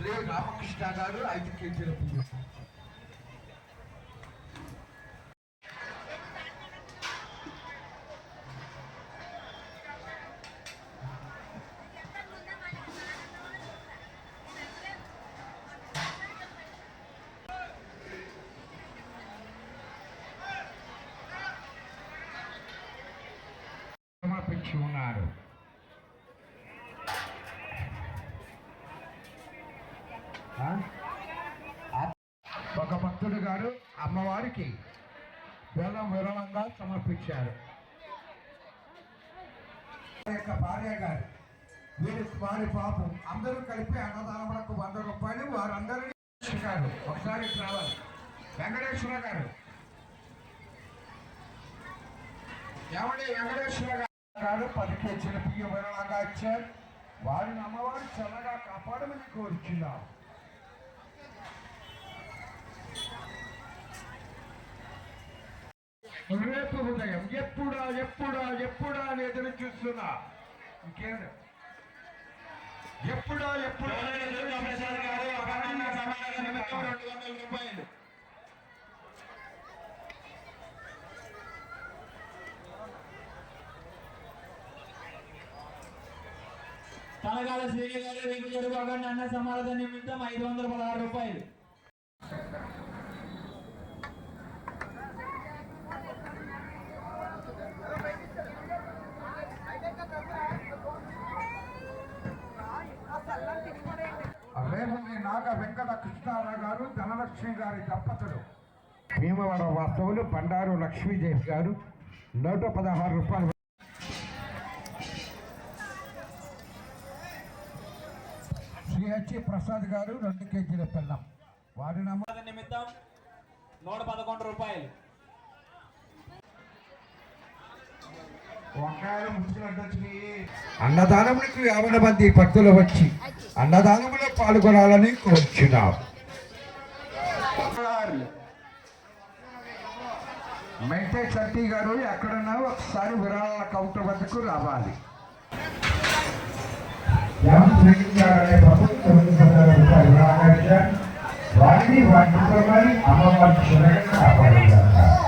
రామకృష్ణ గారు ఐదు కేజీల బియ్యం సమర్పించి ఉన్నారు ఆ? ఆ- ఒక భక్తుడు గారు అమ్మవారికి బెల్లం విరళంగా సమర్పించారు. యొక్క భార్య గారు వీరి వారి పాపం. అందరూ కలిపి అన్నదానములకు వంద రూపాయలు వారందరినీ గారు ఒకసారి రావాలి. వెంకటేశ్వర గారు. ఏమండి వెంకటేశ్వర గారు? పది కేజీల బియ్యం విరళంగా ఇచ్చారు. వారిని అమ్మవారు చల్లగా కాపాడమని కోరుచున్నాం. రేపు ఉదయం ఎప్పుడా ఎప్పుడా ఎప్పుడా అని ఎదురు చూస్తున్నా ఇంకేం ఎప్పుడా ఎప్పుడా అని ఎదురు చూస్తున్నా. నిమిత్తం రెండు వందల రూపాయలు తలగాల శ్రీని గారు వెంకు చెరుబాగండి అన్న సమాధాన నిమిత్తం ఐదు వందల పదహారు రూపాయలు ధనలక్ష్మి గారి దంపతులు. భీమవరం వాస్తవులు బండారు లక్ష్మీదేవి గారు నూట పదహారు రూపాయలు. శ్రీ హెచ్ ప్రసాద్ గారు రెండు కేజీల పెళ్ళం వారి సమాధాన నిమిత్తం నూట పదకొండు రూపాయలు. అన్నదానములకు యాభై మంది భక్తులు వచ్చి అన్నదానములో పాల్గొనాలని కోరుచున్నాం. మెంటే చట్టి గారు ఎక్కడన్నా ఒకసారి విరాళ కౌంటర్ వద్దకు రావాలి. వారిని వాటి కుటుంబాన్ని అమ్మవారి క్షుణ్ణంగా కాపాడుతారు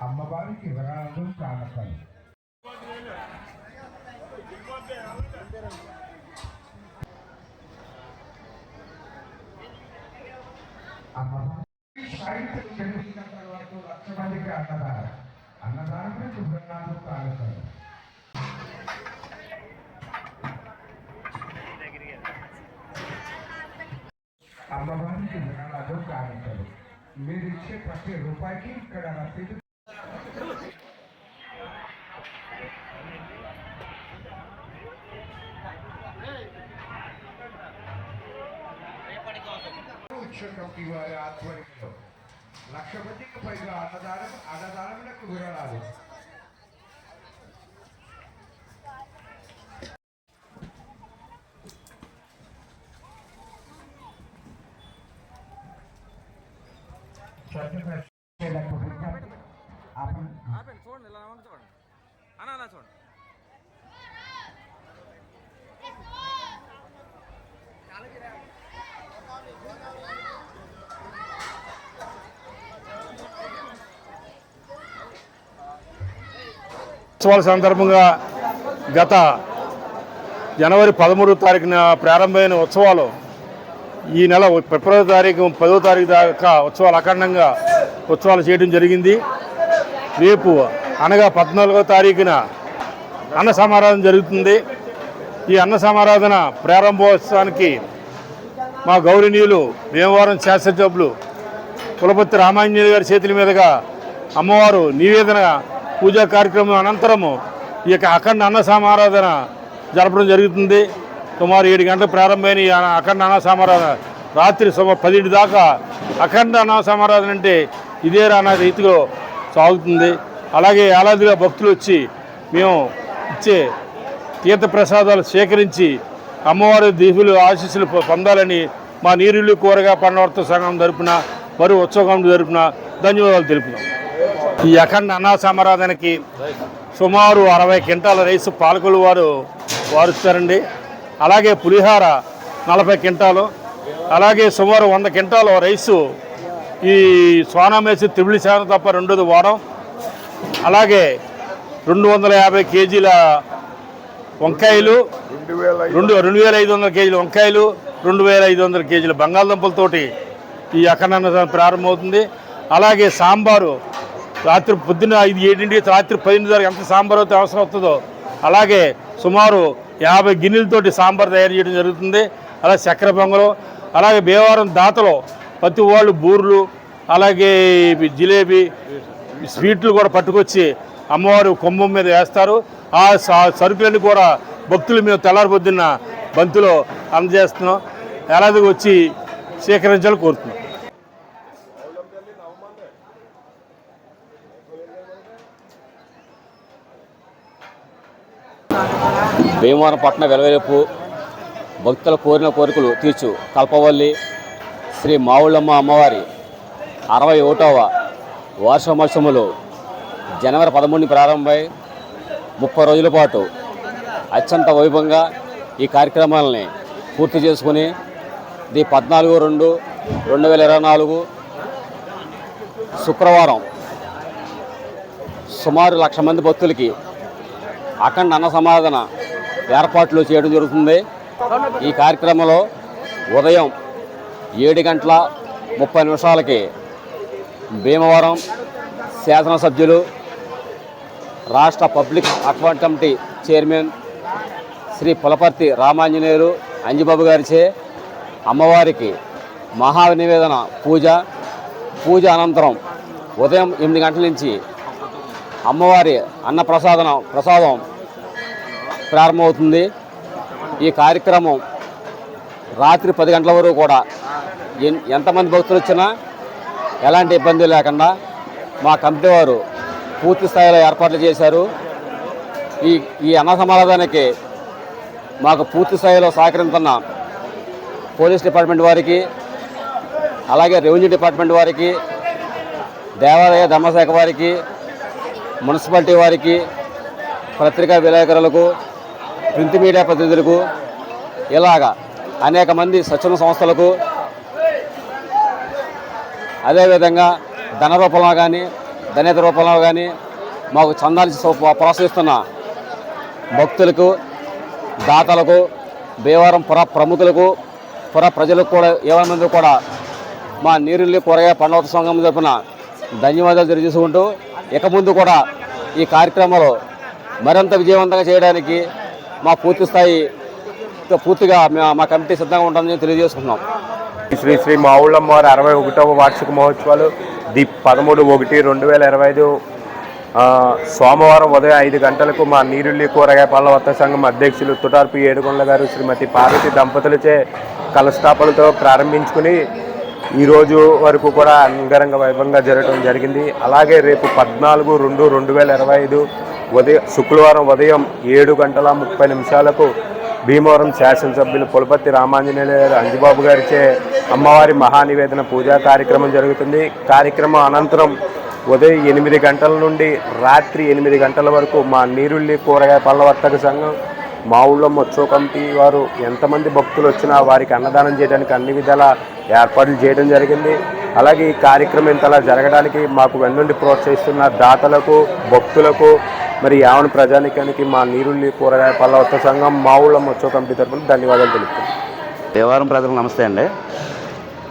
అమ్మవారికి విరాళాలు కానపల్లి అమ్మవారి సాహిత్యం తెలిసినంత వరకు లక్ష మందికి అన్నదానం అన్నదానములకు విరాళాలు కానపల్లి అమ్మవారికి విరాళాలు కానపల్లి మీరు ఇచ్చే ప్రతి రూపాయికి ఇక్కడ రసీదు ఉత్సవ కమిటీ వారి ఆధ్వర్యంలో లక్ష మందికి పైగా అన్నదానం అన్నదానములకు విరాళాలు ఉత్సవాల సందర్భంగా గత జనవరి పదమూడవ తారీఖున ప్రారంభమైన ఉత్సవాలు ఈ నెల ఫిబ్రవరి తారీఖు పదో తారీఖు దాకా ఉత్సవాలు అఖండంగా ఉత్సవాలు చేయడం జరిగింది. రేపు అనగా పద్నాలుగో తారీఖున అన్న సమారాధన జరుగుతుంది. ఈ అన్న సమారాధన ప్రారంభోత్సవానికి మా గౌరవనీయులు భీమవరం శాస్త్రసభ్యులు కులపతి రామాంజనేయులు గారి చేతుల మీదుగా అమ్మవారు నివేదన పూజా కార్యక్రమం అనంతరము ఈ యొక్క అఖండ అన్న సమారాధన జరపడం జరుగుతుంది. సుమారు ఏడు గంటలకు ప్రారంభమైన ఈ అఖండ అన్న సమారాధన రాత్రి సుమారు పదింటి దాకా అఖండ అన్న సమారాధన అంటే ఇదే రానా రీతిలో సాగుతుంది. అలాగే ఏలాదిగా భక్తులు వచ్చి మేము ఇచ్చే తీర్థ ప్రసాదాలు సేకరించి అమ్మవారి దీవులు ఆశీస్సులు పొందాలని మా నీరులు కూరగా పండవర్త సంఘం తరపున మరియు ఉత్సవం తరపున ధన్యవాదాలు తెలుపుతున్నాం. ఈ అఖండ అన్నా సమారాధనకి సుమారు అరవై క్వింటాల రైసు పాలకులు వారు వారుస్తారండి అలాగే పులిహార నలభై క్వింటాలు అలాగే సుమారు వంద క్వింటాలు రైసు ఈ సోనామేసి త్రిబులి శాతం తప్ప రెండోది వారం అలాగే రెండు వందల యాభై కేజీల వంకాయలు రెండు రెండు వేల ఐదు వందల కేజీల వంకాయలు రెండు వేల ఐదు వందల కేజీల బంగాళదుంపలతోటి ఈ అఖండ ప్రారంభమవుతుంది. అలాగే సాంబారు రాత్రి పొద్దున్న ఐదు ఏడింటికి రాత్రి పదింటి దాకా ఎంత సాంబార్ అయితే అవసరం అవుతుందో అలాగే సుమారు యాభై గిన్నెలతోటి సాంబార్ తయారు చేయడం జరుగుతుంది. అలాగే చక్కెర పొంగలు అలాగే భీమవరం దాతలో ప్రతి వాళ్ళు బూర్లు అలాగే జిలేబీ స్వీట్లు కూడా పట్టుకొచ్చి అమ్మవారు కుంభం మీద వేస్తారు. ఆ సరుకులన్నీ కూడా భక్తులు మేము తెల్లారి పొద్దున్న బంతిలో అందజేస్తున్నాం. ఎలాగో వచ్చి స్వీకరించాలని కోరుతున్నాం. భీమవరం పట్టణ వెలవేపు భక్తుల కోరిన కోరికలు తీర్చు కల్పవల్లి శ్రీ మావుళ్ళమ్మ అమ్మవారి అరవై ఒకటవ వార్షమోత్సవంలో జనవరి పదమూడుని ప్రారంభమై ముప్పై రోజుల పాటు అత్యంత వైభవంగా ఈ కార్యక్రమాలని పూర్తి చేసుకుని ది పద్నాలుగు రెండు రెండు వేల ఇరవై నాలుగు శుక్రవారం సుమారు లక్ష మంది భక్తులకి అఖండ అన్న సమాధాన ఏర్పాట్లు చేయడం జరుగుతుంది. ఈ కార్యక్రమంలో ఉదయం ఏడు గంటల ముప్పై నిమిషాలకి భీమవరం శాసనసభ్యులు రాష్ట్ర public account committee chairman Shri Pulaparthi Ramanjaneyulu Anjibabu గారిచే అమ్మవారికి మహానివేదన పూజ. పూజ అనంతరం ఉదయం ఎనిమిది గంటల నుంచి అమ్మవారి అన్నప్రసాదన ప్రసాదం ప్రారంభమవుతుంది. ఈ కార్యక్రమం రాత్రి పది గంటల వరకు కూడా ఎన్- ఎంతమంది భక్తులు వచ్చినా ఎలాంటి ఇబ్బంది లేకుండా మా కంపెనీ వారు పూర్తి స్థాయిలో ఏర్పాట్లు చేశారు. ఈ ఈ అన్న సమాధానానికి మాకు పూర్తి స్థాయిలో సహకరించిన పోలీస్ డిపార్ట్మెంట్ వారికి అలాగే రెవెన్యూ డిపార్ట్మెంట్ వారికి దేవాలయ ధర్మశాఖ వారికి మున్సిపాలిటీ వారికి పత్రికా విలేకరులకు ప్రింట్ మీడియా ప్రతినిధులకు ఇలాగా అనేక మంది స్వచ్ఛంద సంస్థలకు అదేవిధంగా ధన రూపంలో కానీ ధనేత రూపంలో కానీ మాకు చందాలు ప్రోత్సహిస్తున్న భక్తులకు దాతలకు భీవరం పుర ప్రముఖులకు పుర ప్రజలకు కూడా ఏవై మంది కూడా మా నీరుల్లి కూరగాయ పండవత సంఘం తరఫున ధన్యవాదాలు తెలియజేసుకుంటూ ఇక ముందు కూడా ఈ కార్యక్రమాలు మరింత విజయవంతంగా చేయడానికి మా పూర్తి స్థాయి పూర్తిగా మా- మా కమిటీ సిద్ధంగా ఉంటుందని తెలియజేసుకుంటున్నాం. శ్రీ శ్రీ మావుళ్ళమ్మ వారి అరవై ఒకటవ వార్షిక మహోత్సవాలు ది పదమూడు ఒకటి రెండు వేల ఇరవై ఐదు సోమవారం ఉదయం ఐదు గంటలకు మా నీరుల్లి కూరగాయ పళ్ళ వత్త సంఘం అధ్యక్షులు తుటార్పి ఏడుకొండల గారు శ్రీమతి పార్వతి దంపతులచే కలస్థాపనతో ప్రారంభించుకుని ఈరోజు వరకు కూడా అంగరంగ వైభవంగా జరగడం జరిగింది. అలాగే రేపు పద్నాలుగు రెండు రెండు వేల ఇరవై ఐదు ఉదయం శుక్రవారం ఉదయం ఏడు గంటల ముప్పై నిమిషాలకు భీమవరం శాసనసభ్యులు పులపతి రామాంజనేయులు గారు అంజిబాబు గారిచే అమ్మవారి మహానివేదన పూజా కార్యక్రమం జరుగుతుంది. కార్యక్రమం అనంతరం ఉదయం ఎనిమిది గంటల నుండి రాత్రి ఎనిమిది గంటల వరకు మా నీరుల్లి కూరగాయ పళ్ళ వర్తక సంఘం మా ఊళ్ళో మొత్సవ కమిటీ వారు ఎంతమంది భక్తులు వచ్చినా వారికి అన్నదానం చేయడానికి అన్ని విధాల ఏర్పాట్లు చేయడం జరిగింది. అలాగే ఈ కార్యక్రమం ఇంతలా జరగడానికి మాకు వెన్నుండి ప్రోత్సహిస్తున్న దాతలకు భక్తులకు మరి యావన ప్రజానికానికి మా నీరుల్లి కూరగాయ పళ్ళ సంఘం మా ఊళ్ళో మొత్సవ కమిటీ తరఫున ధన్యవాదాలు తెలుపుతున్నాను భీమవరం ప్రజలకు నమస్తే అండి.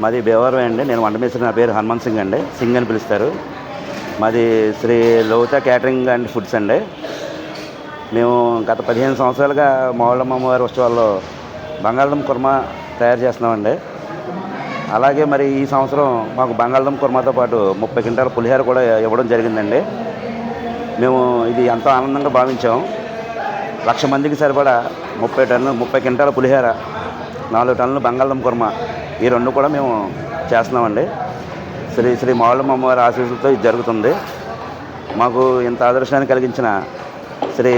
మాది భీమవరం అండి. నేను వంట మేస్త్రి నా పేరు హనుమంత్ సింగ్ అండి. సింగ్ అని పిలుస్తారు. మాది శ్రీ లోత క్యాటరింగ్ అండ్ ఫుడ్స్ అండి. మేము గత పదిహేను సంవత్సరాలుగా మావుళ్ళమ్మ అమ్మవారి ఉత్సవాల్లో బంగాళదుంప కుర్మా తయారు చేస్తున్నామండి. అలాగే మరి ఈ సంవత్సరం మాకు బంగాళదుంప కుర్మాతో పాటు ముప్పై క్వింటాల పులిహోర కూడా ఇవ్వడం జరిగిందండి. మేము ఇది ఎంతో ఆనందంగా భావించాం. లక్ష మందికి సరిపడా ముప్పై టన్ను ముప్పై క్వింటాల పులిహోర నాలుగు టన్నులు బంగాళం కుర్మ ఈ రెండు కూడా మేము చేస్తున్నామండి. శ్రీ శ్రీ మావుళ్ళమ్మ అమ్మవారి ఆశీస్సులతో ఇది జరుగుతుంది. మాకు ఇంత ఆదర్శాన్ని కలిగించిన శ్రీ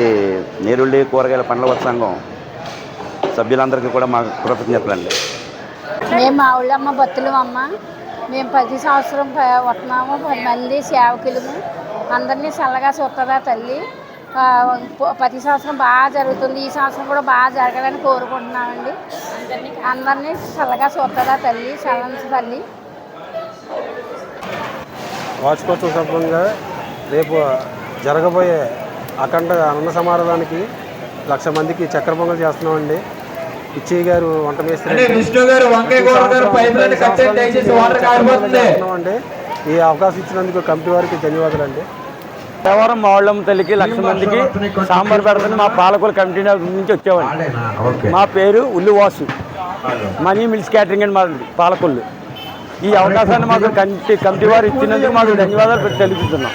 నేరుళ్ళి కూరగాయల పండ్ల సంఘం సభ్యులందరికీ కూడా మా కృతజ్ఞతలండి. మేము మా బతులమ్మ అమ్మ. మేము ప్రతి సంవత్సరం వస్తున్నాము పది మంది సేవకులము అందరినీ చల్లగా చూస్తుందా తల్లి ప్రతి సంవత్సరం బాగా జరుగుతుంది ఈ సంవత్సరం కూడా బాగా జరగాలని కోరుకుంటున్నామండి అందరినీ చల్లగా చూస్తుందా తల్లి చల్లని తల్లి వార్షికోత్సవ సందర్భంగా రేపు జరగబోయే అఖండ అన్న సమారాధానికి లక్ష మందికి చక్కెర పొంగల్ చేస్తున్నామండి పిచ్చయ్య గారు వంట మేస్త్రి విష్ణు గారు వంకాయ కూర గారు పైప్ లైన్ కట్ చేయండి దయచేసి వాటర్ కారిపోతుంది చేస్తున్నామండి ఈ అవకాశం ఇచ్చినందుకు కమిటీ వారికి ధన్యవాదాలు అండి దేవరం మావుళ్ళమ్మ తల్లికి లక్ష మందికి సాంబార్ పెడుతుంది మా పాలకుల కమిటీ నుంచి వచ్చామండి. ఓకే. మా పేరు ఉల్లువాసు మనీ మిల్స్ క్యాటరింగ్ అండి మా పాలకొల్లు. ఈ అవకాశాన్ని మాకు కమిటీ కమిటీ వారు ఇచ్చినందుకు మాకు ధన్యవాదాలు తెలుపుతున్నాం